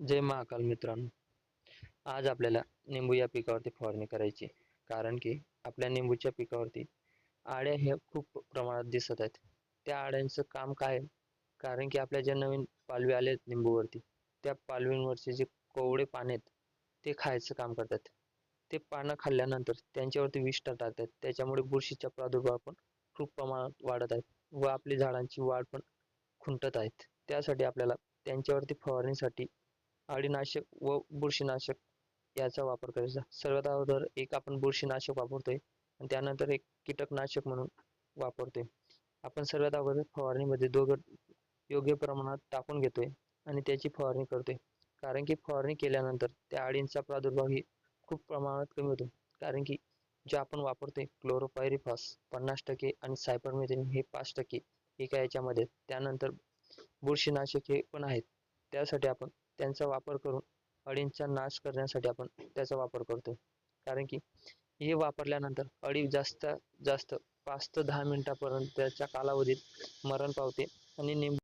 जय महाकाल मित्रांनो. आज आपल्याला निंबू या पिकावरती फवारणी करायची कारण की आपल्या निंबूच्या पिकावरती आळ्या ह्या खूप प्रमाणात दिसत आहेत. त्या आळ्यांचं काम काय आहे? कारण की आपल्या ज्या नवीन पालवी आले आहेत निंबूवरती त्या पालवींवरचे जे कोवळे पाने आहेत ते खायचं काम करतात. ते पानं खाल्ल्यानंतर त्यांच्यावरती विष टाकतात. त्याच्यामुळे बुरशीचा प्रादुर्भाव पण खूप प्रमाणात वाढत आहेत व आपली झाडांची वाढ पण खुंटत आहेत. त्यासाठी आपल्याला त्यांच्यावरती फवारणीसाठी अळीनाशक व बुरशीनाशक याचा वापर करायचा. सर्वात अगोदर एक आपण बुरशीनाशक वापरतोय आणि त्यानंतर एक कीटकनाशक म्हणून वापरतोय. आपण सर्वात अगोदर फवारणीमध्ये दोघं योग्य प्रमाणात टाकून घेतोय आणि त्याची फवारणी करतोय. कारण की फवारणी केल्यानंतर त्या अळींचा प्रादुर्भाव ही खूप प्रमाणात कमी होतो. कारण की जे आपण वापरतोय क्लोरोपायरिफॉस पन्नास टक्के आणि सायपरमेथिन हे पाच टक्के एका याच्यामध्ये. त्यानंतर बुरशीनाशक हे पण आहेत. त्यासाठी आपण त्यांचा वापर करून अळींचा नाश करण्यासाठी आपण त्याचा वापर करतो. कारण की हे वापरल्यानंतर अळी जास्त जास्त पाच ते दहा मिनिटापर्यंत त्याच्या कालावधीत मरण पावते आणि निंबू